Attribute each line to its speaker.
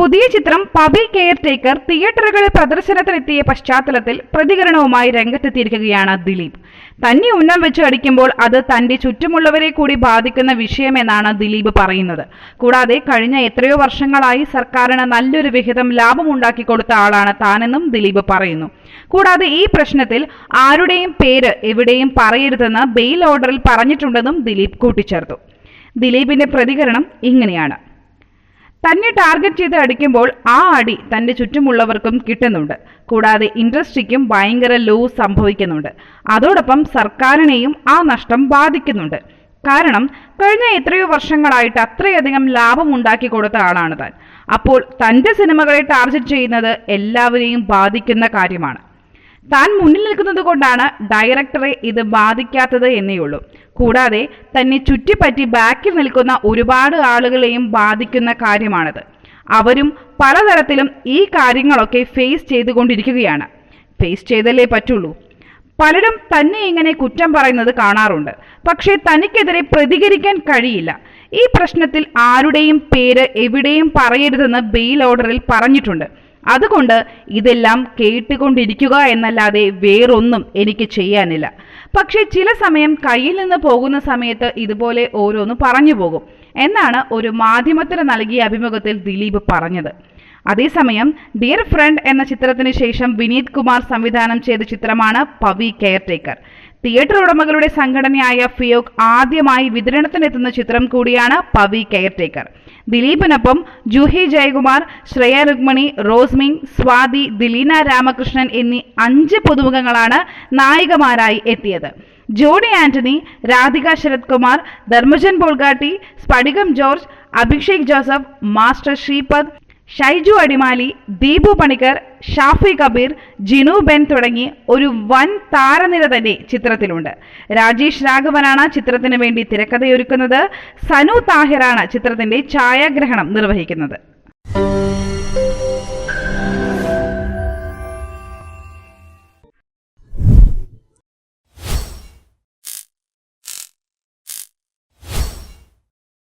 Speaker 1: പുതിയ ചിത്രം പബി care taker തിയേറ്ററുകളിൽ പ്രദർശനത്തിനെത്തിയ പശ്ചാത്തലത്തിൽ പ്രതികരണവുമായി രംഗത്തെത്തിയിരിക്കുകയാണ് ദിലീപ്. തന്നെ ഉന്നം വെച്ച് അടിക്കുമ്പോൾ അത് തന്റെ ചുറ്റുമുള്ളവരെ കൂടി ബാധിക്കുന്ന വിഷയമെന്നാണ് ദിലീപ് പറയുന്നത്. കൂടാതെ കഴിഞ്ഞ എത്രയോ വർഷങ്ങളായി സർക്കാരിന് നല്ലൊരു വിഹിതം ലാഭമുണ്ടാക്കി കൊടുത്ത ആളാണ് താനെന്നും ദിലീപ് പറയുന്നു. കൂടാതെ ഈ പ്രശ്നത്തിൽ ആരുടെയും പേര് എവിടെയും പറയരുതെന്ന് ബെയിൽ ഓർഡറിൽ പറഞ്ഞിട്ടുണ്ടെന്നും ദിലീപ് കൂട്ടിച്ചേർത്തു. ദിലീപിന്റെ പ്രതികരണം ഇങ്ങനെയാണ്. തന്നെ ടാർഗറ്റ് ചെയ്ത് അടിക്കുമ്പോൾ ആ അടി തന്റെ ചുറ്റുമുള്ളവർക്കും കിട്ടുന്നുണ്ട്. കൂടാതെ ഇൻഡസ്ട്രിക്കും ഭയങ്കര ലോസ് സംഭവിക്കുന്നുണ്ട്. അതോടൊപ്പം സർക്കാരിനെയും ആ നഷ്ടം ബാധിക്കുന്നുണ്ട്. കാരണം കഴിഞ്ഞ എത്രയോ വർഷങ്ങളായിട്ട് അത്രയധികം ലാഭം ഉണ്ടാക്കി കൊടുത്ത ആളാണ് താൻ. അപ്പോൾ തന്റെ സിനിമകളെ ടാർഗറ്റ് ചെയ്യുന്നത് എല്ലാവരെയും ബാധിക്കുന്ന കാര്യമാണ്. താൻ മുന്നിൽ നിൽക്കുന്നത് കൊണ്ടാണ് ഡയറക്ടറെ ഇത് ബാധിക്കാത്തത് എന്നേയുള്ളൂ. കൂടാതെ തന്നെ ചുറ്റിപ്പറ്റി ബാക്കിൽ നിൽക്കുന്ന ഒരുപാട് ആളുകളെയും ബാധിക്കുന്ന കാര്യമാണത്. അവരും പലതരത്തിലും ഈ കാര്യങ്ങളൊക്കെ ഫേസ് ചെയ്തുകൊണ്ടിരിക്കുകയാണ്. ഫേസ് ചെയ്തല്ലേ പറ്റുള്ളൂ. പലരും തന്നെ ഇങ്ങനെ കുറ്റം പറയുന്നത് കാണാറുണ്ട്. പക്ഷേ തനിക്കെതിരെ പ്രതികരിക്കാൻ കഴിയില്ല. ഈ പ്രശ്നത്തിൽ ആരുടെയും പേര് എവിടെയും പറയരുതെന്ന് ബെയിൽ ഓർഡറിൽ പറഞ്ഞിട്ടുണ്ട്. അതുകൊണ്ട് ഇതെല്ലാം കേട്ടുകൊണ്ടിരിക്കുക എന്നല്ലാതെ വേറൊന്നും എനിക്ക് ചെയ്യാനില്ല. പക്ഷേ ചില സമയം കയ്യിൽ നിന്ന് പോകുന്ന സമയത്ത് ഇതുപോലെ ഓരോന്ന് പറഞ്ഞു പോകും. എന്നാണ് ഒരു മാധ്യമത്തിന് നൽകിയ അഭിമുഖത്തിൽ ദിലീപ് പറഞ്ഞത്. അതേസമയം ഡിയർ ഫ്രണ്ട് എന്ന ചിത്രത്തിന് ശേഷം വിനീത് കുമാർ സംവിധാനം ചെയ്ത ചിത്രമാണ് പവി കെയർ ടേക്കർ തിയേറ്റർ ഉടമകളുടെ സംഘടനയായ ഫിയോക് ആദ്യമായി വിതരണത്തിനെത്തുന്ന ചിത്രം കൂടിയാണ് പവി കെയർടേക്കർ. ദിലീപിനൊപ്പം ജൂഹി ജയകുമാർ ശ്രേയ രുക്മണി റോസ്മിൻ സ്വാതി ദിലീന രാമകൃഷ്ണൻ എന്നീ അഞ്ച് പുതുമുഖങ്ങളാണ് നായികമാരായി എത്തിയത്. ജോണി ആന്റണി രാധിക ശരത് കുമാർ ധർമ്മജൻ ബോൾഗാട്ടി സ്ഫടികം ജോർജ് അഭിഷേക് ജോസഫ് മാസ്റ്റർ ശ്രീപദ് ഷൈജു അടിമാലി ദീപു പണിക്കർ ഷാഫി കബീർ ജിനു ബെൻ തുടങ്ങി ഒരു വൻ താരനിര തന്നെ ചിത്രത്തിലുണ്ട്. രാജേഷ് രാഘവനാണ് ചിത്രത്തിന് വേണ്ടി തിരക്കഥയൊരുക്കുന്നത്. സനു താഹിറാണ് ചിത്രത്തിന്റെ ഛായാഗ്രഹണം നിർവഹിക്കുന്നത്.